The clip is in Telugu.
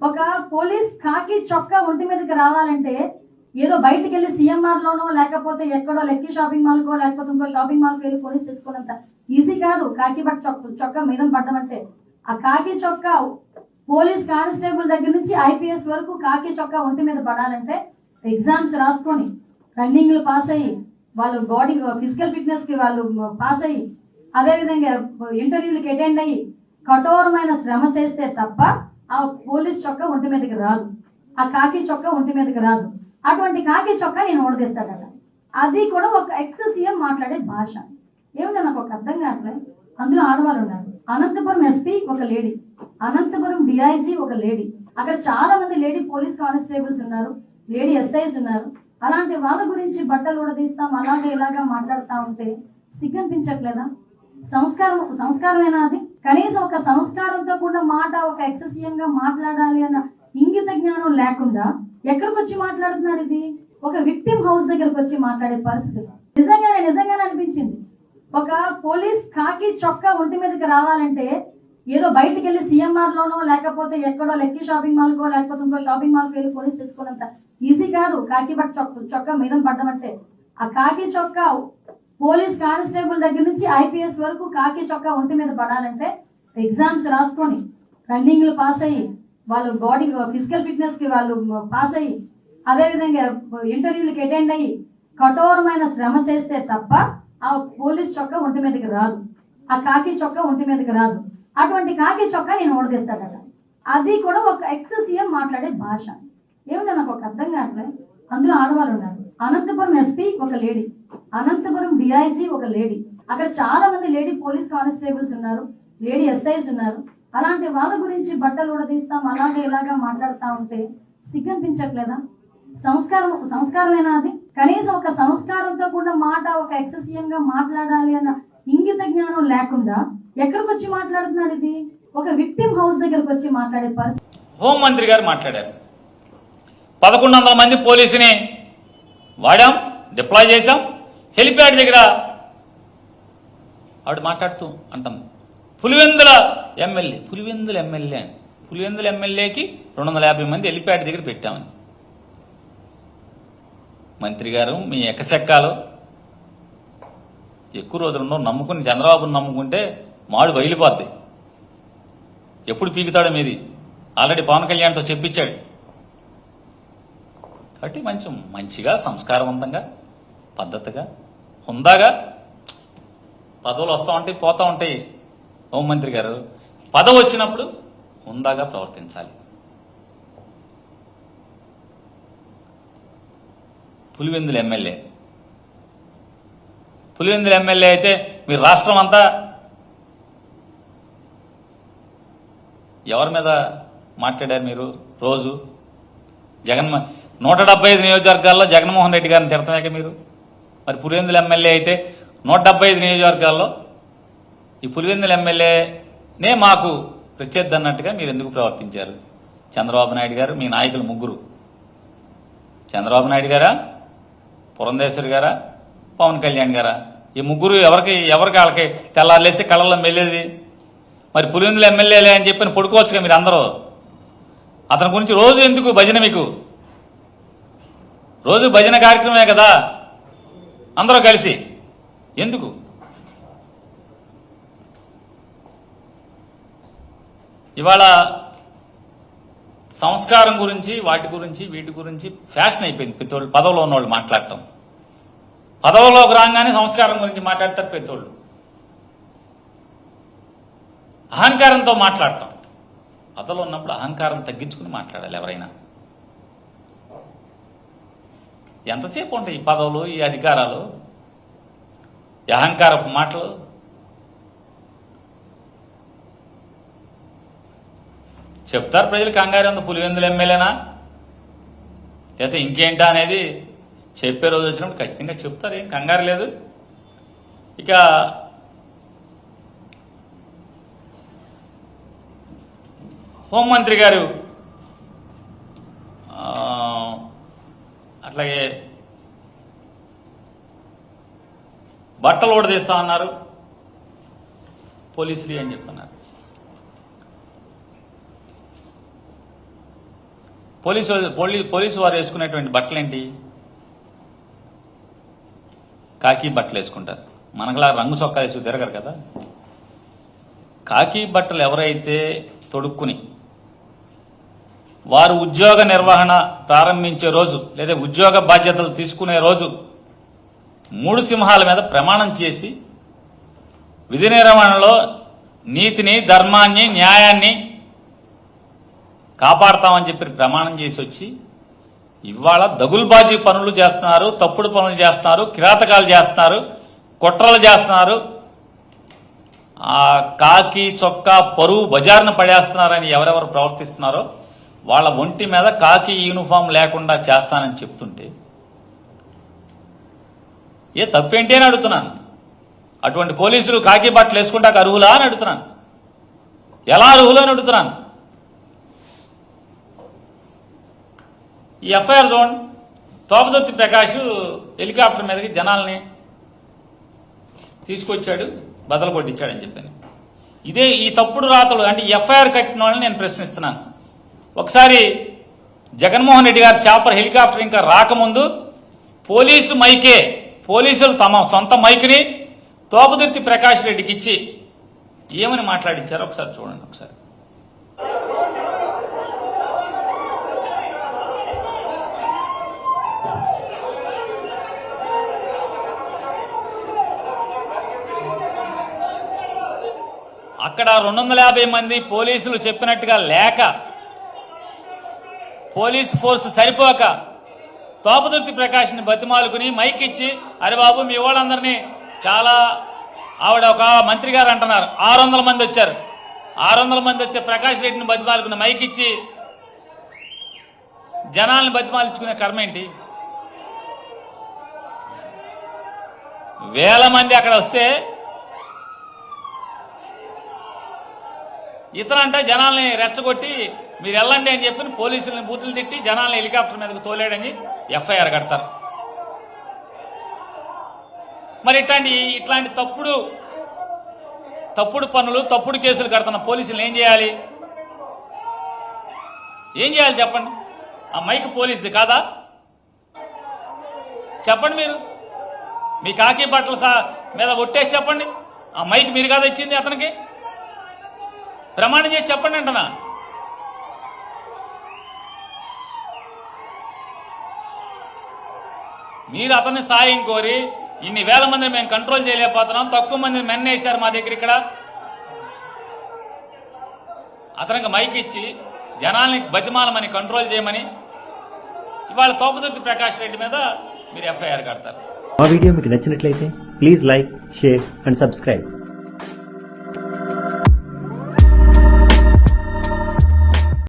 ఒక పోలీస్ కాకి చొక్కా ఒంటి మీదకి రావాలంటే ఏదో బయటికి వెళ్ళి సిఎంఆర్ లోనో లేకపోతే ఎక్కడో లెక్కి షాపింగ్ మాల్ కో లేకపోతే ఇంకో షాపింగ్ మాల్ వెళ్ళి పోలీస్ తెచ్చుకున్నంత ఈజీ కాదు. కాకి పట్ట చొక్క చొక్కా మీద పడ్డం అంటే ఆ కాకి చొక్కా పోలీస్ కానిస్టేబుల్ దగ్గర నుంచి ఐపీఎస్ వరకు కాకి చొక్కా ఒంటి మీద పడాలంటే ఎగ్జామ్స్ రాసుకొని రన్నింగ్లు పాస్ అయ్యి వాళ్ళు బాడీ ఫిజికల్ ఫిట్నెస్కి వాళ్ళు పాస్ అయ్యి అదేవిధంగా ఇంటర్వ్యూలకి అటెండ్ అయ్యి కఠోరమైన శ్రమ చేస్తే తప్ప ఆ పోలీస్ చొక్కా ఒంటి మీదకి రాదు. ఆ కాకి చొక్క ఒంటి మీదకి రాదు. అటువంటి కాకి చొక్క నేను ఓడదీస్తాడట అది కూడా ఒక ఎక్స్ సీఎం మాట్లాడే భాష. ఏమిటో నాకు ఒక అర్థం కావట్లే. అందులో ఆడవాళ్ళు ఉన్నారు. అనంతపురం ఎస్పీ ఒక లేడీ. అనంతపురం డిఐజీ ఒక లేడీ. అక్కడ చాలా మంది లేడీ పోలీస్ కానిస్టేబుల్స్ ఉన్నారు. లేడీ ఎస్ఐస్ ఉన్నారు. అలాంటి వాళ్ళ గురించి బట్టలు కూడా తీస్తాం అలాగే ఇలాగా మాట్లాడుతూ ఉంటే సిగ్గనిపించట్లేదా? సంస్కారం సంస్కారమేనా అది? కనీసం ఒక సంస్కారంతో కూడా మాట ఒక ఎక్ససీఎం గా మాట్లాడాలి అన్న ఇంగిత జ్ఞానం లేకుండా ఎక్కడికి వచ్చి మాట్లాడుతున్నాడు ఇది? ఒక విక్టిమ్ హౌస్ దగ్గరకు వచ్చి మాట్లాడే పరిస్థితి. నిజంగానే నిజంగానే అనిపించింది. ఒక పోలీస్ కాకి చొక్కా ఒంటి మీదకి రావాలంటే ఏదో బయటికి వెళ్ళి సిఎంఆర్ లోనో లేకపోతే ఎక్కడో లెక్కి షాపింగ్ మాల్ కో లేకపోతే ఇంకో షాపింగ్ మాల్ వెళ్ళి పోలీస్ తెచ్చుకోనంత ఈజీ కాదు. కాకి బట్ చొక్క చొక్కా మీద పడ్డం అంటే. ఆ కాకి చొక్కా పోలీస్ కానిస్టేబుల్ దగ్గర నుంచి ఐపీఎస్ వరకు కాకి చొక్కా ఒంటి మీద పడాలంటే ఎగ్జామ్స్ రాసుకొని రన్నింగ్లు పాస్ అయ్యి వాళ్ళు బాడీ ఫిజికల్ ఫిట్నెస్కి వాళ్ళు పాస్ అయ్యి అదేవిధంగా ఇంటర్వ్యూలకి అటెండ్ అయ్యి కఠోరమైన శ్రమ చేస్తే తప్ప ఆ పోలీస్ చొక్కా ఒంటి మీదకి రాదు. ఆ కాకి చొక్కా ఒంటి మీదకి రాదు. అటువంటి కాకి చొక్కా నేను ఓడదీస్తాడట అది కూడా ఒక ఎక్స్ సీఎం మాట్లాడే భాష. ఏమిటో నాకు ఒక అర్థం కావట్లేదు అందులో ఆడవాళ్ళు ఉన్నారు. అనంతపురం ఎస్పీ ఒక లేడీ. అనంతపురం డిఐజీ ఒక లేడీ. అక్కడ చాలా మంది లేడీ పోలీస్ కానిస్టేబుల్స్ ఉన్నారు లేడీ ఎస్ఐస్ ఉన్నారు. అలాంటి వాళ్ళ గురించి బట్టలు ఉడదీస్తాం తీస్తాం అలాగే ఇలాగా మాట్లాడుతూ ఉంటే సిగ్గనిపించట్లేదా? సంస్కారం సంస్కారమేనా అది? కనీసం ఒక సంస్కారంతో కూడా మాట ఒక ఎక్ససీఎం గా మాట్లాడాలి అన్న ఇంగిత జ్ఞానం లేకుండా ఎక్కడికి వచ్చి మాట్లాడుతున్నాడు ఇది? ఒక విక్టిమ్ హౌస్ దగ్గరకు వచ్చి మాట్లాడే పరిస్థితి. హోంమంత్రి గారు మాట్లాడారు. పదకొండు వందల మంది పోలీసుని వాడాం డిప్లాయ్ చేశాం. హెలిప్యాడ్ దగ్గర ఆవిడ మాట్లాడుతూ అంటాం పులివెందుల ఎమ్మెల్యే పులివెందుల ఎమ్మెల్యే అని పులివెందుల ఎమ్మెల్యేకి రెండు వందల యాభై మంది హెలిప్యాడ్ దగ్గర పెట్టామని. మంత్రి గారు మీ ఎక్కసెక్కాలు ఎక్కువ రోజులు ఉండవు నమ్ముకుని చంద్రబాబును నమ్ముకుంటే మాడు బయలుపోద్ది. ఎప్పుడు పీకుతాడో మీది? ఆల్రెడీ పవన్ కళ్యాణ్తో చెప్పించాడు. కాబట్టి మంచి మంచిగా సంస్కారవంతంగా పద్ధతిగా? హుందాగా? పదవులు వస్తూ ఉంటాయి పోతూ ఉంటాయి. హోంమంత్రి గారు పదవి వచ్చినప్పుడు హుందాగా ప్రవర్తించాలి. పులివెందుల ఎమ్మెల్యే. పులివెందుల ఎమ్మెల్యే అయితే మీరు రాష్ట్రం అంతా ఎవరి మీద మాట్లాడారు మీరు రోజు? జగన్ నూట డెబ్బై ఐదు నియోజకవర్గాల్లో జగన్మోహన్ రెడ్డి గారిని తిడతామే మీరు? మరి పులివెందుల ఎమ్మెల్యే అయితే నూట డెబ్బై ఐదు నియోజకవర్గాల్లో ఈ పులివెందుల ఎమ్మెల్యేనే మాకు ప్రత్యర్థి అన్నట్టుగా మీరు ఎందుకు ప్రవర్తించారు? చంద్రబాబు నాయుడు గారు మీ నాయకులు ముగ్గురు. చంద్రబాబు నాయుడు గారా? పురంధేశ్వరి గారా? పవన్ కళ్యాణ్ గారా? ఈ ముగ్గురు ఎవరికి ఎవరికి వాళ్ళకి తెల్లారులేసి కళ్ళల్లో మెల్లేది మరి పులివెందుల ఎమ్మెల్యేలే అని చెప్పి పడుకోవచ్చుగా మీరు అందరూ? అతని గురించి రోజు ఎందుకు భజన మీకు? రోజు భజన కార్యక్రమమే కదా? అందరూ కలిసి. ఎందుకు? ఇవాళ సంస్కారం గురించి వాటి గురించి వీటి గురించి ఫ్యాషన్ అయిపోయింది. పెద్దోళ్ళు పదవిలో ఉన్నవాళ్ళు మాట్లాడటం. పదవిలోకి రాగానే సంస్కారం గురించి మాట్లాడతారు పెద్దోళ్ళు అహంకారంతో మాట్లాడటం. పదవిలో ఉన్నప్పుడు అహంకారం తగ్గించుకుని మాట్లాడాలి ఎవరైనా. ఎంతసేపు ఉంటాయి ఈ పదవులు ఈ అధికారాలు? ఈ అహంకారపు మాటలు? చెప్తారు ప్రజలు కంగారు అంత పులివెందులు ఎమ్మెల్యేనా? లేకపోతే ఇంకేంటా అనేది చెప్పే రోజు వచ్చినప్పుడు ఖచ్చితంగా చెప్తారు. ఏం కంగారు లేదు. ఇక హోంమంత్రి గారు అట్లాగే బట్టలు కూడా తీస్తా ఉన్నారు పోలీసులు అని చెప్పన్నారు? పోలీసు పోలీ- పోలీసు వారు వేసుకునేటువంటి బట్టలు ఏంటి కాకి బట్టలు వేసుకుంటారు. మనకులా రంగు సొక్కా వేసుకు తిరగరు కదా. కాకి బట్టలు ఎవరైతే తొడుక్కుని వారు ఉద్యోగ నిర్వహణ ప్రారంభించే రోజు లేదా ఉద్యోగ బాధ్యతలు తీసుకునే రోజు మూడు సింహాల మీద ప్రమాణం చేసి విధి నిర్వహణలో నీతిని ధర్మాన్ని న్యాయాన్ని కాపాడతామని చెప్పి ప్రమాణం చేసి వచ్చి ఇవాళ దగుల్బాజీ పనులు చేస్తున్నారు తప్పుడు పనులు చేస్తున్నారు కిరాతకాలు చేస్తున్నారు కుట్రలు చేస్తున్నారు. కాకి చొక్కా పరువు బజార్న పడేస్తున్నారని ఎవరెవరు ప్రవర్తిస్తున్నారో వాళ్ళ ఒంటి మీద కాకి యూనిఫామ్ లేకుండా చేస్తానని చెప్తుంటే ఏ తప్పేంటి అని అడుగుతున్నాను. అటువంటి పోలీసులు కాకి బట్టలు వేసుకుంటాక అర్హులా అని అడుగుతున్నాను. ఎలా అర్హులు అని అడుగుతున్నాను. ఈ ఎఫ్ఐఆర్ చూడండి తోపదుర్తి ప్రకాష్ హెలికాప్టర్ మీదకి జనాల్ని తీసుకొచ్చాడు బదలు కొట్టించాడని చెప్పాను. ఇదే ఈ తప్పుడు రాతలు అంటే ఎఫ్ఐఆర్ కట్టిన వాళ్ళని నేను ప్రశ్నిస్తున్నాను. ఒకసారి జగన్మోహన్ రెడ్డి గారు చేపర్ హెలికాప్టర్ ఇంకా రాకముందు పోలీసు మైకే పోలీసులు తమ సొంత మైక్ని తోపదుర్తి ప్రకాష్ రెడ్డికి ఇచ్చి ఏమని మాట్లాడించారో ఒకసారి చూడండి ఒకసారి. అక్కడ రెండు వందల యాభై మంది పోలీసులు చెప్పినట్టుగా లేక పోలీస్ ఫోర్స్ సరిపోక తోపదుర్తి ప్రకాష్ని బతిమాలుకుని మైక్ ఇచ్చి అరే బాబు మీ వాళ్ళందరినీ చాలా ఆవిడ ఒక మంత్రి గారు అంటున్నారు. ఆరు వందల మంది వచ్చారు. ఆరు వందల మంది వచ్చే ప్రకాష్ రెడ్డిని బతిమాలుకుని మైక్ ఇచ్చి జనాల్ని బతిమాలించుకునే కర్మ ఏంటి? వేల మంది అక్కడ వస్తే ఇతనంటే జనాల్ని రెచ్చగొట్టి మీరు వెళ్ళండి అని చెప్పి పోలీసులను బూతులు తిట్టి జనాలను హెలికాప్టర్ మీదకు తోలేడని ఎఫ్ఐఆర్ కడతారు. మరి ఇట్లాంటి ఇట్లాంటి తప్పుడు తప్పుడు పనులు తప్పుడు కేసులు కడుతున్న పోలీసులు ఏం చేయాలి? ఏం చేయాలి చెప్పండి? ఆ మైక్ పోలీసుది కాదా? చెప్పండి మీరు. మీ కాకి బట్టల సా- మీద ఒట్టేసి చెప్పండి. ఆ మైక్ మీరు కాదా ఇచ్చింది అతనికి? ప్రమాణం చేసి చెప్పండి అంటనా? మీరు అతన్ని సాయం కోరి ఇన్ని వేల మందిని మేము కంట్రోల్ చేయలేకపోతున్నాం. తక్కువ మందిని మెన్న వేశారు మా దగ్గర ఇక్కడ. అతనికి మైక్ ఇచ్చి జనాల్ని బతిమాలమని కంట్రోల్ చేయమని ఇవాళ తోపదుర్తి ప్రకాష్ రెడ్డి మీద మీరు ఎఫ్ఐఆర్ కడతారు. మా వీడియో మీకు నచ్చినట్లయితే please like share and subscribe